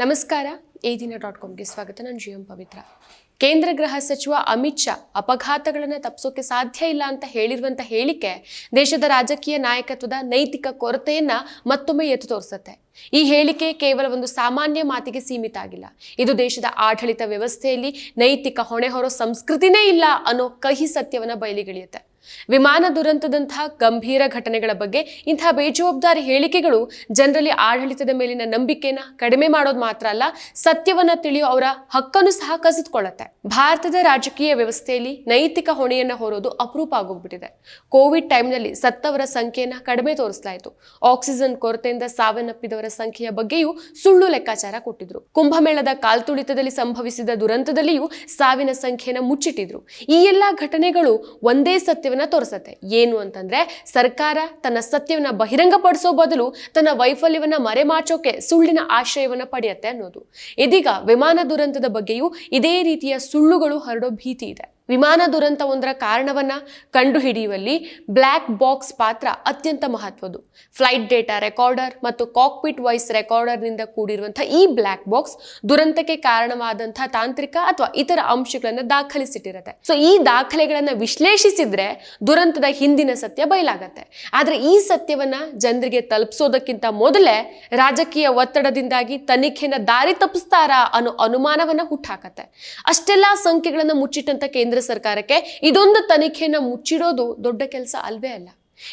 ನಮಸ್ಕಾರ. ಈ ದಿನ ಡಾಟ್ ಕಾಮ್ಗೆ ಸ್ವಾಗತ. ನಾನು ಜಿ ಎಂ ಪವಿತ್ರ. ಕೇಂದ್ರ ಗೃಹ ಸಚಿವ ಅಮಿತ್ ಶಾ ಅಪಘಾತಗಳನ್ನು ತಪ್ಪಿಸೋಕೆ ಸಾಧ್ಯ ಇಲ್ಲ ಅಂತ ಹೇಳಿರುವಂತ ಹೇಳಿಕೆ ದೇಶದ ರಾಜಕೀಯ ನಾಯಕತ್ವದ ನೈತಿಕ ಕೊರತೆಯನ್ನ ಮತ್ತೊಮ್ಮೆ ಎತ್ತು ತೋರಿಸುತ್ತೆ. ಈ ಹೇಳಿಕೆ ಕೇವಲ ಒಂದು ಸಾಮಾನ್ಯ ಮಾತಿಗೆ ಸೀಮಿತ ಆಗಿಲ್ಲ. ಇದು ದೇಶದ ಆಡಳಿತ ವ್ಯವಸ್ಥೆಯಲ್ಲಿ ನೈತಿಕ ಹೊಣೆ ಹೊರೋ ಸಂಸ್ಕೃತಿನೇ ಇಲ್ಲ ಅನ್ನೋ ಕಹಿ ಸತ್ಯವನ್ನು ಬಯಲಿಗೆಳೆಯುತ್ತೆ ವಿಮಾನ ದುರಂತದಂತಹ ಗಂಭೀರ ಘಟನೆಗಳ ಬಗ್ಗೆ ಇಂತಹ ಬೇಜವಾಬ್ದಾರಿ ಹೇಳಿಕೆಗಳು ಜನರಲ್ಲಿ ಆಡಳಿತದ ಮೇಲಿನ ನಂಬಿಕೆನ ಕಡಿಮೆ ಮಾಡೋದು ಮಾತ್ರ ಅಲ್ಲ, ಸತ್ಯವನ್ನ ತಿಳಿಯೋ ಅವರ ಹಕ್ಕನ್ನು ಸಹ ಕಸಿದುಕೊಳ್ಳುತ್ತೆ. ಭಾರತದ ರಾಜಕೀಯ ವ್ಯವಸ್ಥೆಯಲ್ಲಿ ನೈತಿಕ ಹೊಣೆಯನ್ನ ಹೊರೋದು ಅಪರೂಪ ಆಗೋಗ್ಬಿಟ್ಟಿದೆ. ಕೋವಿಡ್ ಟೈಮ್ನಲ್ಲಿ ಸತ್ತವರ ಸಂಖ್ಯೆಯನ್ನ ಕಡಿಮೆ ತೋರಿಸಲಾಯಿತು ಆಕ್ಸಿಜನ್ ಕೊರತೆಯಿಂದ ಸಾವನ್ನಪ್ಪಿದವರ ಸಂಖ್ಯೆಯ ಬಗ್ಗೆಯೂ ಸುಳ್ಳು ಲೆಕ್ಕಾಚಾರ ಕೊಟ್ಟಿದ್ರು. ಕುಂಭಮೇಳದ ಕಾಲ್ತುಳಿತದಲ್ಲಿ ಸಂಭವಿಸಿದ ದುರಂತದಲ್ಲಿಯೂ ಸಾವಿನ ಸಂಖ್ಯೆನ ಮುಚ್ಚಿಟ್ಟಿದ್ರು. ಈ ಎಲ್ಲಾ ಘಟನೆಗಳು ಒಂದೇ ಸತ್ಯವನ್ನ ತೋರಿಸತ್ತೆ. ಏನು ಅಂತಂದ್ರೆ, ಸರ್ಕಾರ ತನ್ನ ಸತ್ಯವನ್ನ ಬಹಿರಂಗಪಡಿಸೋ ಬದಲು ತನ್ನ ವೈಫಲ್ಯವನ್ನ ಮರೆಮಾಚೋಕೆ ಸುಳ್ಳಿನ ಆಶ್ರಯವನ್ನ ಪಡೆಯುತ್ತೆ ಅನ್ನೋದು. ಇದೀಗ ವಿಮಾನ ದುರಂತದ ಬಗ್ಗೆಯೂ ಇದೇ ರೀತಿಯ ಸುಳ್ಳುಗಳು ಹರಡೋ ಭೀತಿ ಇದೆ. ವಿಮಾನ ದುರಂತವೊಂದರ ಕಾರಣವನ್ನ ಕಂಡುಹಿಡಿಯುವಲ್ಲಿ ಬ್ಲ್ಯಾಕ್ ಬಾಕ್ಸ್ ಪಾತ್ರ ಅತ್ಯಂತ ಮಹತ್ವದ್ದು. ಫ್ಲೈಟ್ ಡೇಟಾ ರೆಕಾರ್ಡರ್ ಮತ್ತು ಕಾಕ್ಪಿಟ್ ವಾಯ್ಸ್ ರೆಕಾರ್ಡರ್ನಿಂದ ಕೂಡಿರುವಂಥ ಈ ಬ್ಲ್ಯಾಕ್ ಬಾಕ್ಸ್ ದುರಂತಕ್ಕೆ ಕಾರಣವಾದಂಥ ತಾಂತ್ರಿಕ ಅಥವಾ ಇತರ ಅಂಶಗಳನ್ನು ದಾಖಲಿಸಿಟ್ಟಿರುತ್ತೆ. ಸೊ ಈ ದಾಖಲೆಗಳನ್ನು ವಿಶ್ಲೇಷಿಸಿದ್ರೆ ದುರಂತದ ಹಿಂದಿನ ಸತ್ಯ ಬಯಲಾಗತ್ತೆ. ಆದರೆ ಈ ಸತ್ಯವನ್ನ ಜನರಿಗೆ ತಲುಪಿಸೋದಕ್ಕಿಂತ ಮೊದಲೇ ರಾಜಕೀಯ ಒತ್ತಡದಿಂದಾಗಿ ತನಿಖೆಯನ್ನು ದಾರಿ ತಪ್ಪಿಸ್ತಾರಾ ಅನ್ನೋ ಅನುಮಾನವನ್ನ ಹುಟ್ಟಾಕತ್ತೆ ಅಷ್ಟೆಲ್ಲ ಸಂಖ್ಯೆಗಳನ್ನು ಮುಚ್ಚಿಟ್ಟಂತ ಕೇಂದ್ರ ಸರ್ಕಾರಕ್ಕೆ ಇದೊಂದು ತನಿಖೆಯನ್ನ ಮುಚ್ಚಿಡೋದು ದೊಡ್ಡ ಕೆಲಸ ಅಲ್ವೇ ಅಲ್ಲ.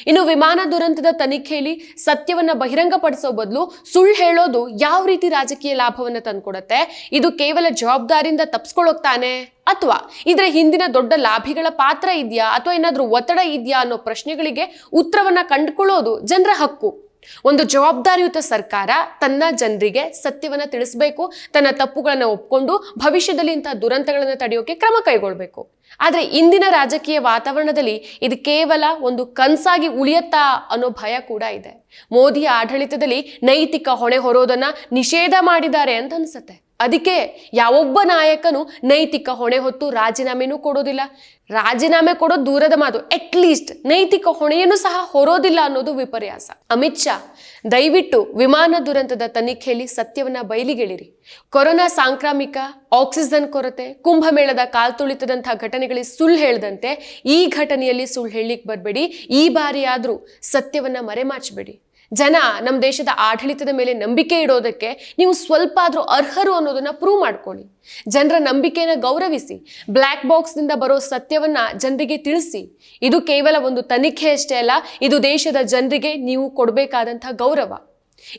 ಇನ್ನು ವಿಮಾನ ದುರಂತದ ತನಿಖೆಯಲ್ಲಿ ಸತ್ಯವನ್ನ ಬಹಿರಂಗಪಡಿಸೋ ಬದಲು ಸುಳ್ಳು ಹೇಳೋದು ಯಾವ ರೀತಿ ರಾಜಕೀಯ ಲಾಭವನ್ನ ತಂದ್ಕೊಡತ್ತೆ? ಇದು ಕೇವಲ ಜವಾಬ್ದಾರಿಯಿಂದ ತಪ್ಸ್ಕೊಳ್ಳೋಗ್ತಾನೆ ಅಥವಾ ಇದರ ಹಿಂದಿನ ದೊಡ್ಡ ಲಾಭಿಗಳ ಪಾತ್ರ ಇದೆಯಾ ಅಥವಾ ಏನಾದ್ರೂ ಒತ್ತಡ ಇದೆಯಾ ಅನ್ನೋ ಪ್ರಶ್ನೆಗಳಿಗೆ ಉತ್ತರವನ್ನ ಕಂಡುಕೊಳ್ಳೋದು ಜನರ ಹಕ್ಕು. ಒಂದು ಜವಾಬ್ದಾರಿಯುತ ಸರ್ಕಾರ ತನ್ನ ಜನರಿಗೆ ಸತ್ಯವನ್ನ ತಿಳಿಸಬೇಕು, ತನ್ನ ತಪ್ಪುಗಳನ್ನ ಒಪ್ಕೊಂಡು ಭವಿಷ್ಯದಲ್ಲಿ ಇಂತಹ ದುರಂತಗಳನ್ನ ತಡೆಯೋಕೆ ಕ್ರಮ ಕೈಗೊಳ್ಬೇಕು. ಆದ್ರೆ ಇಂದಿನ ರಾಜಕೀಯ ವಾತಾವರಣದಲ್ಲಿ ಇದು ಕೇವಲ ಒಂದು ಕನ್ಸಾಗಿ ಉಳಿಯತ್ತಾ ಅನ್ನೋ ಭಯ ಕೂಡ ಇದೆ. ಮೋದಿಯ ಆಡಳಿತದಲ್ಲಿ ನೈತಿಕ ಹೊಣೆ ಹೊರೋದನ್ನ ನಿಷೇಧ ಮಾಡಿದ್ದಾರೆ ಅಂತ ಅನ್ಸುತ್ತೆ. ಅದಕ್ಕೆ ಯಾವೊಬ್ಬ ನಾಯಕನು ನೈತಿಕ ಹೊಣೆ ಹೊತ್ತು ರಾಜೀನಾಮೆನೂ ಕೊಡೋದಿಲ್ಲ. ರಾಜೀನಾಮೆ ಕೊಡೋ ದೂರದ ಮಾತು. ಅಟ್ಲೀಸ್ಟ್ ನೈತಿಕ ಹೊಣೆಯನ್ನು ಸಹ ಹೊರೋದಿಲ್ಲ ಅನ್ನೋದು ವಿಪರ್ಯಾಸ. ಅಮಿತ್ ಶಾ, ದಯವಿಟ್ಟು ವಿಮಾನ ದುರಂತದ ತನಿಖೆಯಲ್ಲಿ ಸತ್ಯವನ್ನ ಬಯಲಿಗೆಳಿರಿ. ಕೊರೋನಾ ಸಾಂಕ್ರಾಮಿಕ, ಆಕ್ಸಿಜನ್ ಕೊರತೆ, ಕುಂಭಮೇಳದ ಕಾಲ್ತುಳಿತದಂತಹ ಘಟನೆಗಳಿಗೆ ಸುಳ್ಳು ಹೇಳದಂತೆ ಈ ಘಟನೆಯಲ್ಲಿ ಸುಳ್ಳು ಹೇಳಲಿಕ್ಕೆ ಬರಬೇಡಿ. ಈ ಬಾರಿಯಾದರೂ ಸತ್ಯವನ್ನು ಸತ್ಯವನ್ನ ಮರೆಮಾಚಬೇಡಿ. ಜನ ನಮ್ಮ ದೇಶದ ಆಡಳಿತದ ಮೇಲೆ ನಂಬಿಕೆ ಇಡೋದಕ್ಕೆ ನೀವು ಸ್ವಲ್ಪ ಆದರೂ ಅರ್ಹರು ಅನ್ನೋದನ್ನ ಪ್ರೂವ್ ಮಾಡ್ಕೊಳ್ಳಿ. ಜನರ ನಂಬಿಕೆನ ಗೌರವಿಸಿ ಬ್ಲ್ಯಾಕ್ ಬಾಕ್ಸ್ನಿಂದ ಬರೋ ಸತ್ಯವನ್ನ ಜನರಿಗೆ ತಿಳಿಸಿ. ಇದು ಕೇವಲ ಒಂದು ತನಿಖೆ ಅಷ್ಟೇ ಅಲ್ಲ, ಇದು ದೇಶದ ಜನರಿಗೆ ನೀವು ಕೊಡಬೇಕಾದಂಥ ಗೌರವ.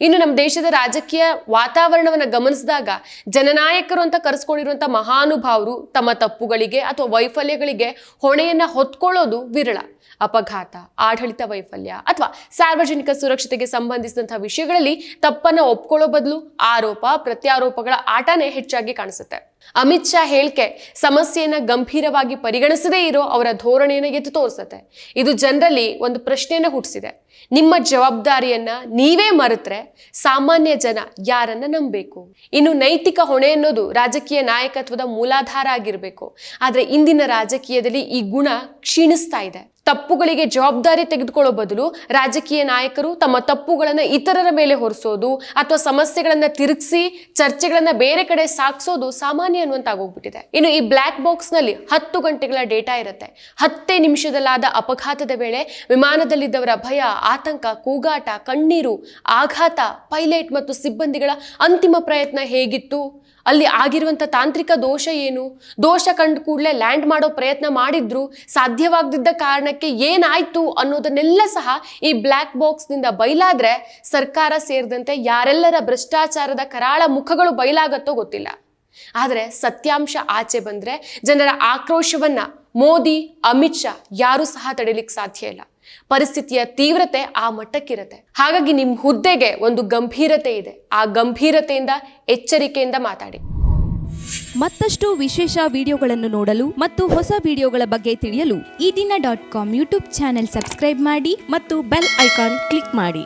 ಇನ್ನು ನಮ್ಮ ದೇಶದ ರಾಜಕೀಯ ವಾತಾವರಣವನ್ನ ಗಮನಿಸಿದಾಗ ಜನನಾಯಕರು ಅಂತ ಕರೆಸ್ಕೊಂಡಿರುವಂಥ ಮಹಾನುಭಾವರು ತಮ್ಮ ತಪ್ಪುಗಳಿಗೆ ಅಥವಾ ವೈಫಲ್ಯಗಳಿಗೆ ಹೊಣೆಯನ್ನ ಹೊತ್ಕೊಳ್ಳೋದು ವಿರಳ, ಅಪಘಾತ, ಆಡಳಿತ ವೈಫಲ್ಯ ಅಥವಾ ಸಾರ್ವಜನಿಕ ಸುರಕ್ಷತೆಗೆ ಸಂಬಂಧಿಸಿದಂತಹ ವಿಷಯಗಳಲ್ಲಿ ತಪ್ಪನ್ನ ಒಪ್ಕೊಳ್ಳೋ ಬದಲು ಆರೋಪ, ಪ್ರತ್ಯಾರೋಪಗಳ ಆಟನೇ ಹೆಚ್ಚಾಗಿ ಕಾಣಿಸುತ್ತೆ. ಅಮಿತ್ ಶಾ ಹೇಳಿಕೆ, ಸಮಸ್ಯೆಯನ್ನು ಗಂಭೀರವಾಗಿ ಪರಿಗಣಿಸದೇ ಇರೋ ಅವರ ಧೋರಣೆಯನ್ನು ಎದ್ದು ತೋರಿಸುತ್ತೆ. ಇದು ಜನರಲ್ಲಿ ಒಂದು ಪ್ರಶ್ನೆಯನ್ನು ಹುಟ್ಟಿಸಿದೆ ನಿಮ್ಮ ಜವಾಬ್ದಾರಿಯನ್ನ ನೀವೇ ಮರೆತ್ರೆ ಸಾಮಾನ್ಯ ಜನ ಯಾರನ್ನ ನಂಬಬೇಕು? ಇನ್ನು ನೈತಿಕ ಹೊಣೆ ಅನ್ನೋದು ರಾಜಕೀಯ ನಾಯಕತ್ವದ ಮೂಲಾಧಾರ ಆಗಿರಬೇಕು. ಆದರೆ ಇಂದಿನ ರಾಜಕೀಯದಲ್ಲಿ ಈ ಗುಣ ಕ್ಷೀಣಿಸ್ತಾ ಇದೆ. ತಪ್ಪುಗಳಿಗೆ ಜವಾಬ್ದಾರಿ ತೆಗೆದುಕೊಳ್ಳೋ ಬದಲು ರಾಜಕೀಯ ನಾಯಕರು ತಮ್ಮ ತಪ್ಪುಗಳನ್ನು ಇತರರ ಮೇಲೆ ಹೊರಿಸೋದು ಅಥವಾ ಸಮಸ್ಯೆಗಳನ್ನು ತಿರುಗಿಸಿ ಚರ್ಚೆಗಳನ್ನು ಬೇರೆ ಕಡೆ ಸಾಗಿಸೋದು ಸಾಮಾನ್ಯ ಅನ್ನುವಂತಾಗೋಗ್ಬಿಟ್ಟಿದೆ. ಇನ್ನು ಈ ಬ್ಲ್ಯಾಕ್ ಬಾಕ್ಸ್ನಲ್ಲಿ ಹತ್ತು ಗಂಟೆಗಳ ಡೇಟಾ ಇರುತ್ತೆ. ಹತ್ತೇ ನಿಮಿಷದಲ್ಲಾದ ಅಪಘಾತದ ವೇಳೆ ವಿಮಾನದಲ್ಲಿದ್ದವರ ಭಯ, ಆತಂಕ, ಕೂಗಾಟ, ಕಣ್ಣೀರು, ಆಘಾತ, ಪೈಲಟ್ ಮತ್ತು ಸಿಬ್ಬಂದಿಗಳ ಅಂತಿಮ ಪ್ರಯತ್ನ ಹೇಗಿತ್ತು? ಅಲ್ಲಿ ಆಗಿರುವಂಥ ತಾಂತ್ರಿಕ ದೋಷ ಏನು? ದೋಷ ಕಂಡು ಕೂಡಲೇ ಲ್ಯಾಂಡ್ ಮಾಡೋ ಪ್ರಯತ್ನ ಮಾಡಿದ್ರು, ಸಾಧ್ಯವಾಗದಿದ್ದ ಕಾರಣಕ್ಕೆ ಏನಾಯಿತು ಅನ್ನೋದನ್ನೆಲ್ಲ ಸಹ ಈ ಬ್ಲ್ಯಾಕ್ ಬಾಕ್ಸ್ನಿಂದ ಬಯಲಾದರೆ ಸರ್ಕಾರ ಸೇರಿದಂತೆ ಯಾರೆಲ್ಲರ ಭ್ರಷ್ಟಾಚಾರದ ಕರಾಳ ಮುಖಗಳು ಬಯಲಾಗತ್ತೋ ಗೊತ್ತಿಲ್ಲ. ಆದರೆ ಸತ್ಯಾಂಶ ಆಚೆ ಬಂದರೆ ಜನರ ಆಕ್ರೋಶವನ್ನು ಮೋದಿ, ಅಮಿತ್ ಶಾ ಯಾರೂ ಸಹ ತಡೆಯಲಿಕ್ಕೆ ಸಾಧ್ಯ ಇಲ್ಲ. ಪರಿಸ್ಥಿತಿಯ ತೀವ್ರತೆ ಆ ಮಟ್ಟಕ್ಕಿರುತ್ತೆ. ಹಾಗಾಗಿ ನಿಮ್ಮ ಹುದ್ದೆಗೆ ಒಂದು ಗಂಭೀರತೆ ಇದೆ. ಆ ಗಂಭೀರತೆಯಿಂದ, ಎಚ್ಚರಿಕೆಯಿಂದ ಮಾತಾಡಿ. ಮತ್ತಷ್ಟು ವಿಶೇಷ ವಿಡಿಯೋಗಳನ್ನು ನೋಡಲು ಮತ್ತು ಹೊಸ ವಿಡಿಯೋಗಳ ಬಗ್ಗೆ ತಿಳಿಯಲು ಈ ದಿನ dot com YouTube channel subscribe ಮಾಡಿ ಮತ್ತು ಬೆಲ್ ಐಕಾನ್ ಕ್ಲಿಕ್ ಮಾಡಿ.